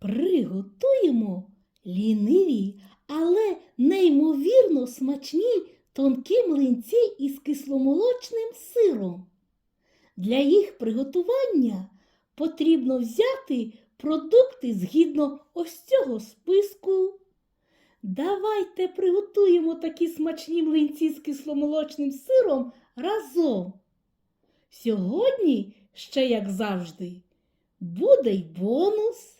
Приготуємо ліниві, але неймовірно смачні тонкі млинці із кисломолочним сиром. Для їх приготування потрібно взяти продукти згідно ось цього списку. Давайте приготуємо такі смачні млинці з кисломолочним сиром разом. Сьогодні, ще як завжди, буде й бонус.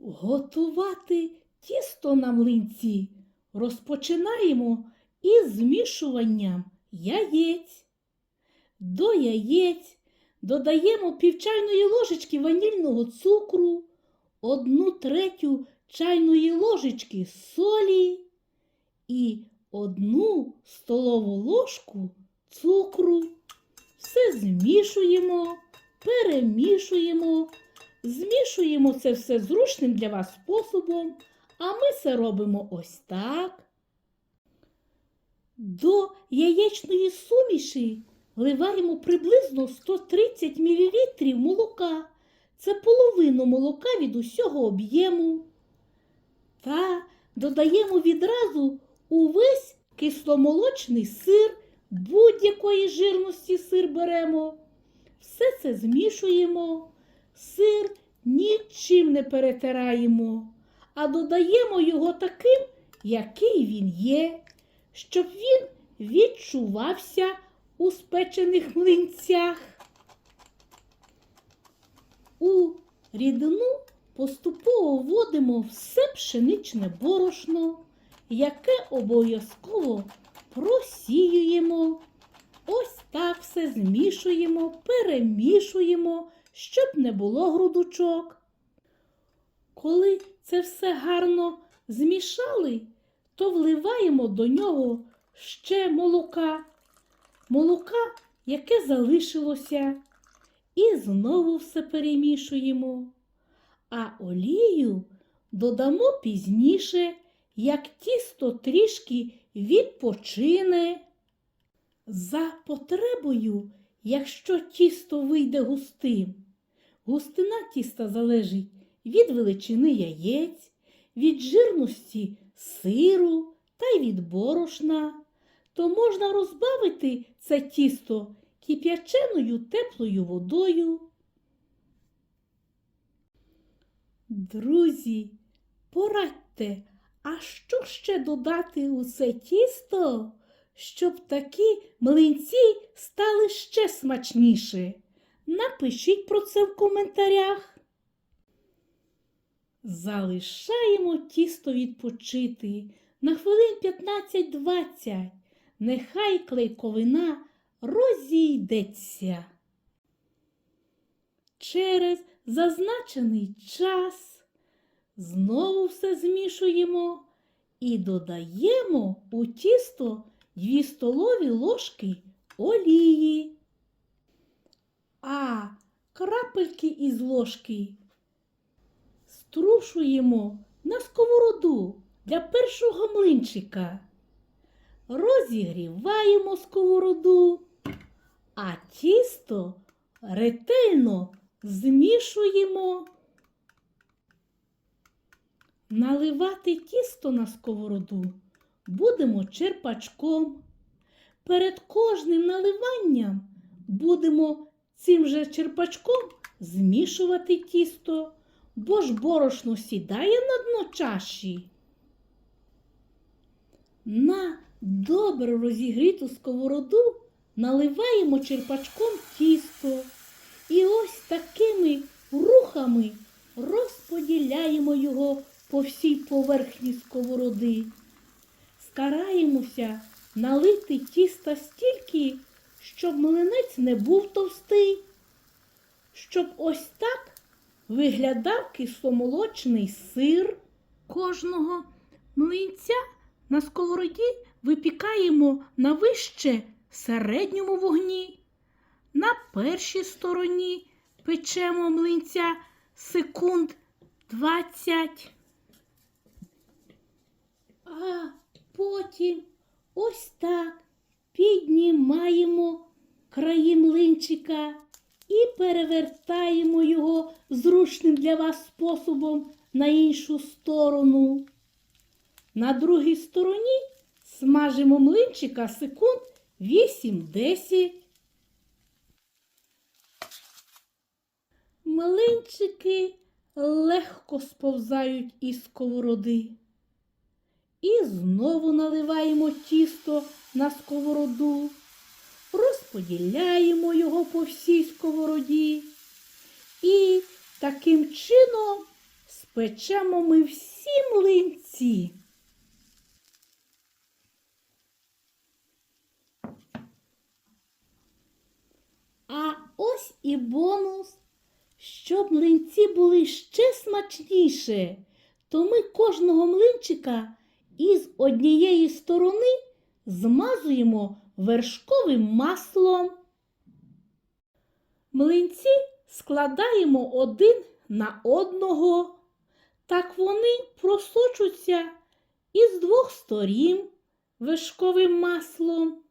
Готувати тісто на млинці розпочинаємо із змішуванням яєць. До яєць додаємо пів чайної ложечки ванільного цукру, одну третю чайної ложечки солі і одну столову ложку цукру. Все змішуємо, перемішуємо, змішуємо це все зручним для вас способом, а ми це робимо ось так. До яєчної суміші вливаємо приблизно 130 мл молока. Це половину молока від усього об'єму. Та додаємо відразу увесь кисломолочний сир, будь-якої жирності сир беремо. Все це змішуємо, сир нічим не перетираємо, а додаємо його таким, який він є, щоб він відчувався у спечених млинцях. У рідину поступово вводимо все пшеничне борошно, яке обов'язково просіюємо. Ось так все змішуємо, перемішуємо, щоб не було грудочок. Коли це все гарно змішали, то вливаємо до нього ще молока, молока, яке залишилося, і знову все перемішуємо. А олію додамо пізніше, як тісто трішки відпочине. За потребою, якщо тісто вийде густим, густина тіста залежить від величини яєць, від жирності сиру та й від борошна, то можна розбавити це тісто кип'яченою теплою водою. Друзі, порадьте, а що ще додати у це тісто, щоб такі млинці стали ще смачніше? Напишіть про це в коментарях. Залишаємо тісто відпочити на хвилин 15-20. Нехай клейковина розійдеться. Через зазначений час знову все змішуємо і додаємо у тісто 2 столові ложки олії. А крапельки із ложки струшуємо на сковороду для першого млинчика. Розігріваємо сковороду, а тісто ретельно змішуємо. Наливати тісто на сковороду будемо черпачком. Перед кожним наливанням будемо цим же черпачком змішувати тісто, бо ж борошно сідає на дно чаші. На добре розігріту сковороду наливаємо черпачком тісто і ось такими рухами розподіляємо його по всій поверхні сковороди. Стараємося налити тіста стільки, щоб млинець не був товстий, щоб ось так виглядав кисломолочний сир. Кожного млинця на сковороді випікаємо на вище середньому вогні. На першій стороні печемо млинця секунд 20. А млинчика і перевертаємо його зручним для вас способом на іншу сторону. На другій стороні смажимо млинчика секунд 8-10. Млинчики легко сповзають із сковороди. І знову наливаємо тісто на сковороду, розподіляємо його по всій сковороді. І таким чином спечемо ми всі млинці. А ось і бонус. Щоб млинці були ще смачніше, то ми кожного млинчика із однієї сторони змазуємо вершковим маслом. Млинці складаємо один на одного. Так вони просочуться із двох сторін вершковим маслом.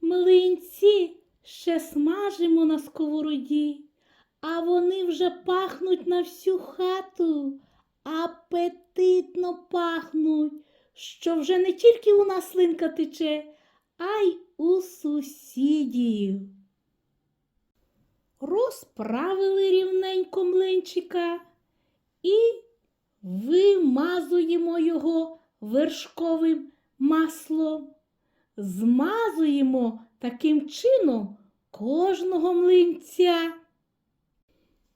Млинці ще смажимо на сковороді, а вони вже пахнуть на всю хату, апетитно пахнуть, що вже не тільки у нас слинка тече, а й у сусідів. Розправили рівненько млинчика і вимазуємо його вершковим маслом. Змазуємо таким чином кожного млинця.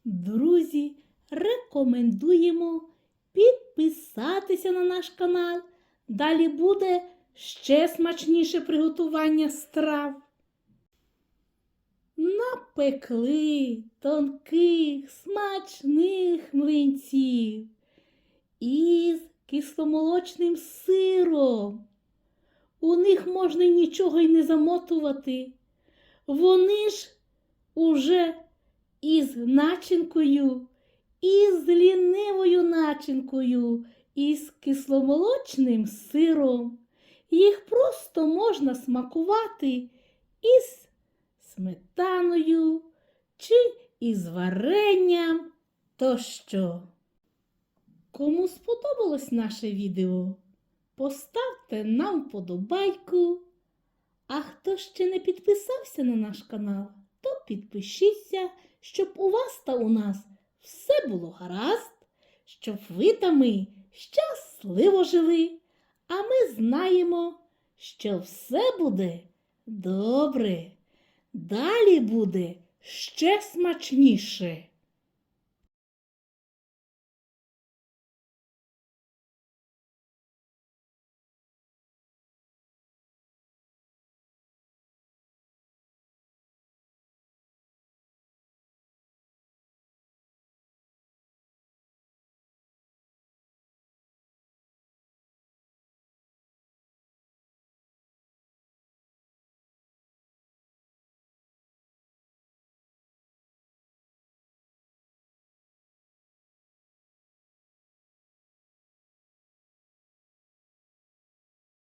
Друзі, рекомендуємо підписатися на наш канал. Далі буде ще смачніше приготування страв. Напекли тонких, смачних млинців із кисломолочним сиром. У них можна нічого й не замотувати. Вони ж уже із начинкою, із лінивою начинкою, із кисломолочним сиром. Їх просто можна смакувати із сметаною чи із варенням тощо. Кому сподобалось наше відео? Поставте нам вподобайку. А хто ще не підписався на наш канал, то підпишіться, щоб у вас та у нас все було гаразд, щоб ви та ми щасливо жили. А ми знаємо, що все буде добре. Далі буде ще смачніше.